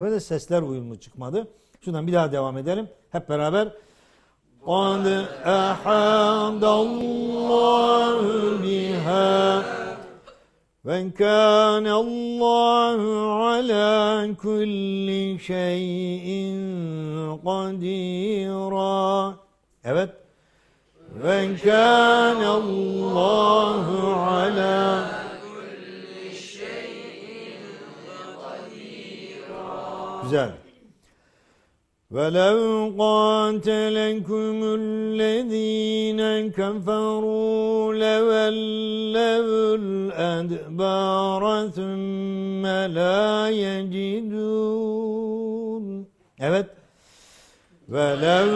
Böyle sesler uyumlu çıkmadı. Şuradan bir daha devam edelim. Hep beraber. قَدْ أَحَدَ اللّٰهُ بِهَا وَكَانَ اللّٰهُ عَلَى كُلِّ شَيْءٍ قَدِيرًا Evet. وَكَانَ اللّٰهُ عَلَى Güzel. وَلَوْ قَاتَلَكُمُ الَّذ۪ينَ كَفَرُوا لَوَلَّوُا الْأَدْبَارَ ثُمَّ لَا يَجِدُونَ Evet. وَلَوْ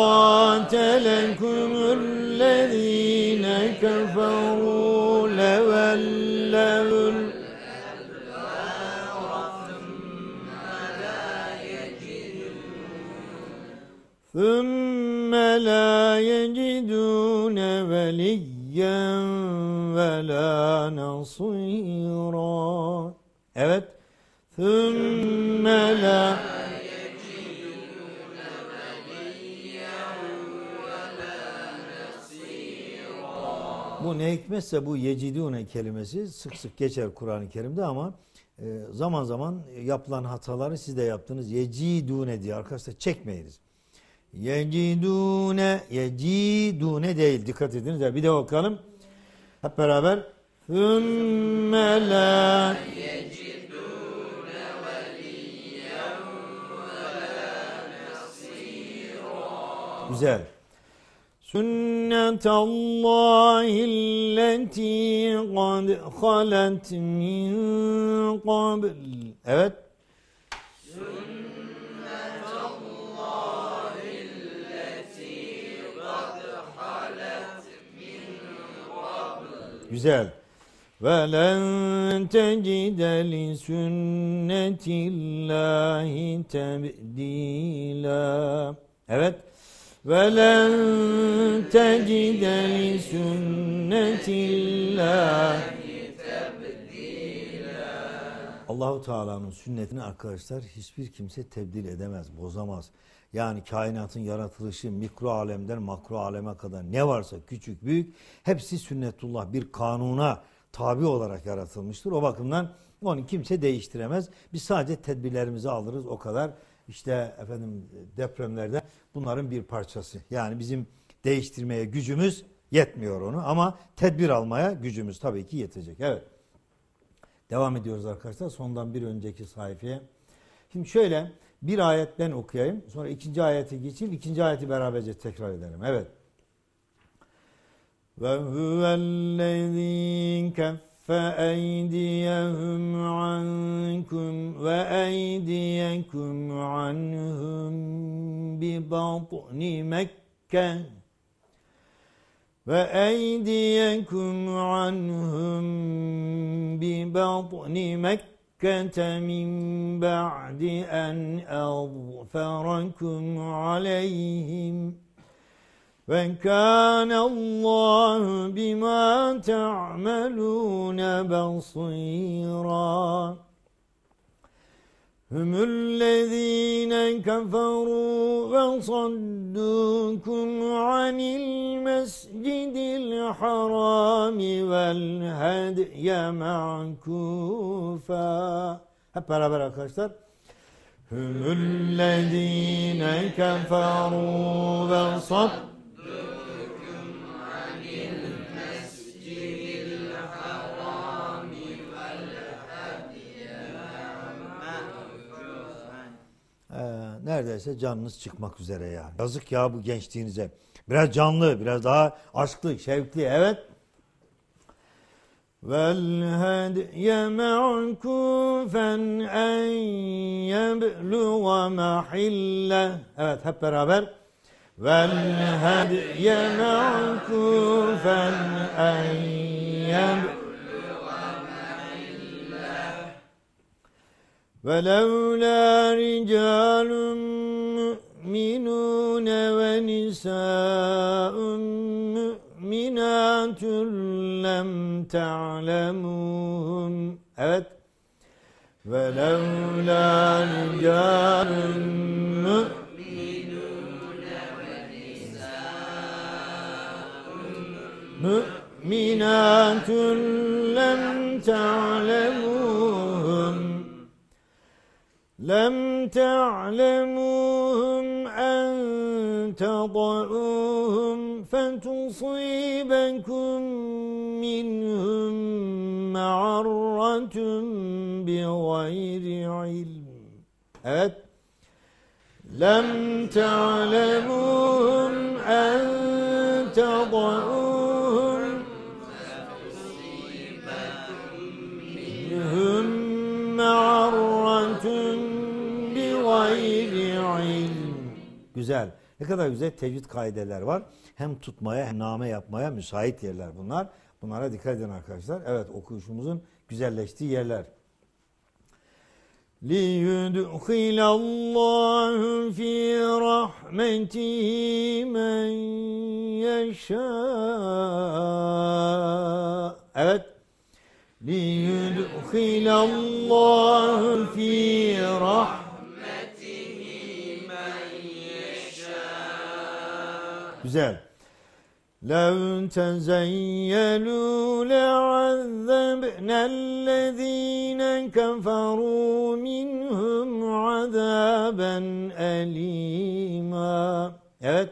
قَاتَلَكُمُ الَّذ۪ينَ كَفَرُوا ثُمَّ لَا يَجِدُونَ وَلِيًّا وَلَا نَصِيرًا Evet. ثُمَّ لَا Bu ne hikmetse bu yecidune kelimesi sık sık geçer Kur'an-ı Kerim'de ama e, zaman zaman yapılan hataları siz de yaptınız. Yecidune diye arkadaşlar çekmeyiniz. Yecidune, yecidune değil. Dikkat ediniz. Bir de bakalım. Hep beraber. Thümme la Güzel. Sünnetallahilleti kad halet min qabl. Evet. Güzel. Ve len tecide li sünnetillahi tebdila. Evet. Ve len tecide li sünnetillahi Allahu Teala'nın sünnetini arkadaşlar hiçbir kimse tebdil edemez, bozamaz. Yani kainatın yaratılışı mikro alemden makro aleme kadar ne varsa küçük büyük hepsi sünnetullah bir kanuna tabi olarak yaratılmıştır. O bakımdan onu kimse değiştiremez. Biz sadece tedbirlerimizi alırız o kadar. İşte efendim depremlerde bunların bir parçası. Yani bizim değiştirmeye gücümüz yetmiyor onu ama tedbir almaya gücümüz tabii ki yetecek. Evet. Devam ediyoruz arkadaşlar. Sondan bir önceki sayfaya. Şimdi şöyle bir ayet ben okuyayım. Sonra ikinci ayete geçeyim. İkinci ayeti beraberce tekrar edelim. Evet. Ve huvellezî keffe eydiyehum ankum ve eydiyekum anhum bi batni Mekke bi batni Mekke مكة من بعد أن أظفركم عليهم وكان الله بما تعملون بصيرا هم الذين كفروا وصدوكم عن المسجد الحرام والهدي معكوفا Hep beraber arkadaşlar. هم الذين كفروا وصدوكم neredeyse canınız çıkmak üzere yani. Yazık ya bu gençliğinize. Biraz canlı, biraz daha aşklı, şevkli. Evet. Vel hediye me'kufen en yebluğa mahille. Evet hep beraber. Vel hediye me'kufen en ولولا رجال مؤمنون ونساء مؤمنات لم تعلموهم Evet. ولولا رجال مؤمنات لم تعلموهم لم تعلموهم أن تضعوهم فتصيبكم منهم معرة بغير علم. لم تعلموهم أن Güzel. Ne kadar güzel tecvid kaideler var. Hem tutmaya hem name yapmaya müsait yerler bunlar. Bunlara dikkat edin arkadaşlar. Evet okuyuşumuzun güzelleştiği yerler. لِيُدْخِلَ اللّٰهُ فِي رَحْمَتِهِ مَنْ يَشَاءُ Evet. لِيُدْخِلَ اللّٰهُ فِي رَحْمَتِهِ Güzel. لو تزيلوا لعذبنا الذين كفروا منهم عذابا أليما Evet.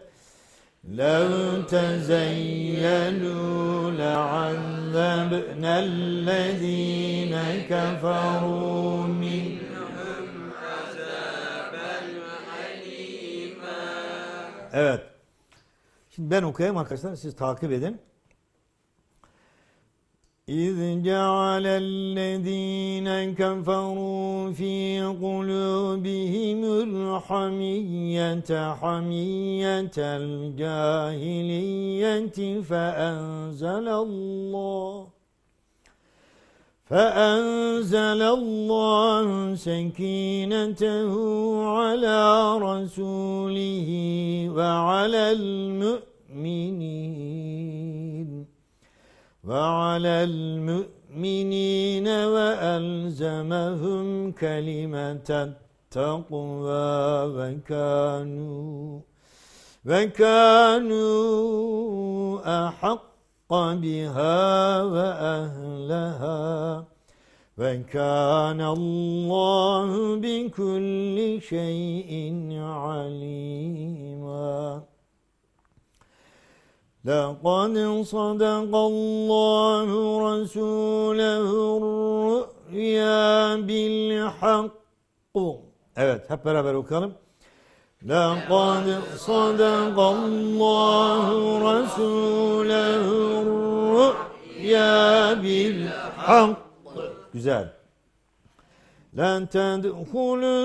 لو تزيلوا لعذبنا الذين كفروا Şimdi ben okuyayım arkadaşlar. Siz takip edin. إذ جعل الذين كفروا في قلوبهم الحمية حمية الجاهلية فأنزل الله فأنزل الله سكينته على رسوله وعلى المؤمنين وعلى المؤمنين وألزمهم كلمة التقوى وكانوا وكانوا أحق بها وأهلها. وكان الله بكل شيء عليما لقد صدق الله رسوله الرؤيا بالحق Evet hep beraber okuyalım. لقد صدق الله رسوله الرؤيا بالحق Güzel. لن تدخلوا